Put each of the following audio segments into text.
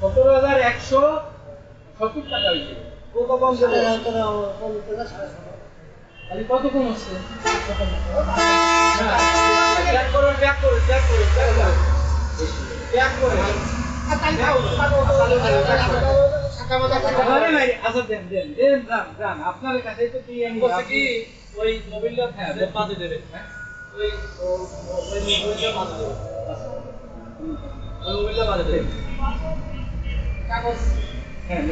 সতেরো হাজার একশো টাকা হয়েছে আচ্ছা যান আপনার কাছে তো কি কি ওই দেন। দেবে? ওই হ্যাঁ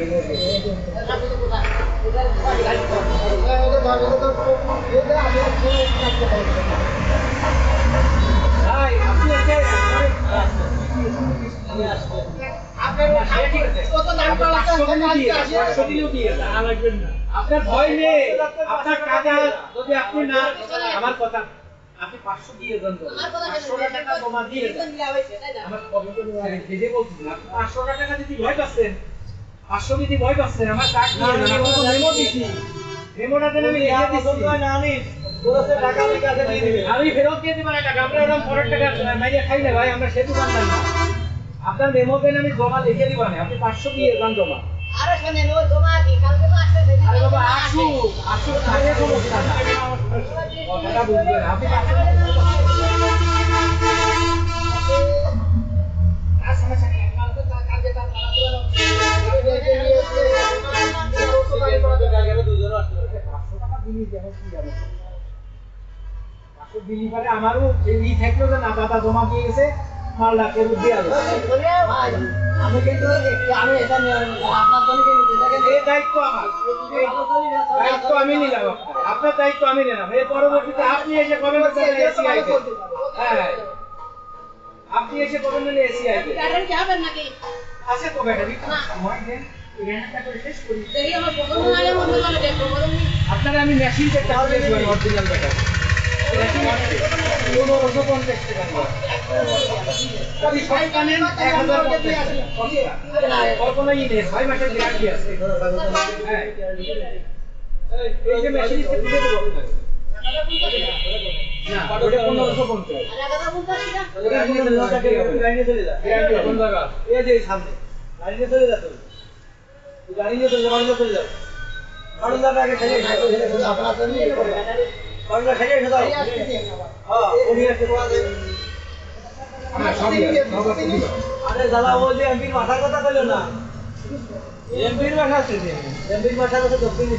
আপনার ভয় নেই। আপনার টাকা যদি আপনি না আমার কথা আপনি পাঁচশো দিয়ে দেন তো। পাঁচশো টাকা জমা দিয়ে দেন। আমার ভেজে বলছি না আপনি পাঁচশো টাকা যদি ভয় পাচ্ছেন পাঁচশো যদি ভয় পাচ্ছেন আমার টাকা দিয়ে দেন আমি তো মেমো দিছি। মেমোটা দেন আমি লিখে দিচ্ছি। আমি ফেরত দিয়ে দিবেন টাকা আমরা পরের টাকা মাইয়া খাই না ভাই আমরা সে দোকান না আপনার মেমো দেন আমি জমা লিখে দিব না আপনি পাঁচশো দিয়ে দেন জমা। আরে বাবা আসুক আসুক। আমারও ই থাকল না দাদা জমা দিয়ে গেছে মালটা কেউ আমি কিন্তু আমি এটা আপনার জন্য দায়িত্ব আমার। দায়িত্ব আমি নিলাম। আপনার। দায়িত্ব আমি নিলাম। এই পরবর্তীতে আপনি এসে কবেন এসি আইবে হ্যাঁ আপনি এসে কবেন না এসি আইবে কারেন্ট কি হবে নাকি? আছে তো ব্যাটারি সময় দেন আপনারা আমি মেশিন চেকটা করে দিই অরিজিনাল আছে পনেরোশো পঞ্চাশ টাকা। কল্পনা ই নেই ছয় মাসের গ্যারান্টি আছে। হ্যাঁ। এই- যে মেশিন ইচ্ছে তুলে দেবো। না ওটা পনেরোশো পঞ্চাশ আর একটা বলতে আসি না ওটা। আরে দাদা বলছে এমপির মাথার কথা কইলো না এমপির মাথা আছে এমপির মাথার কথা দক্ষিণ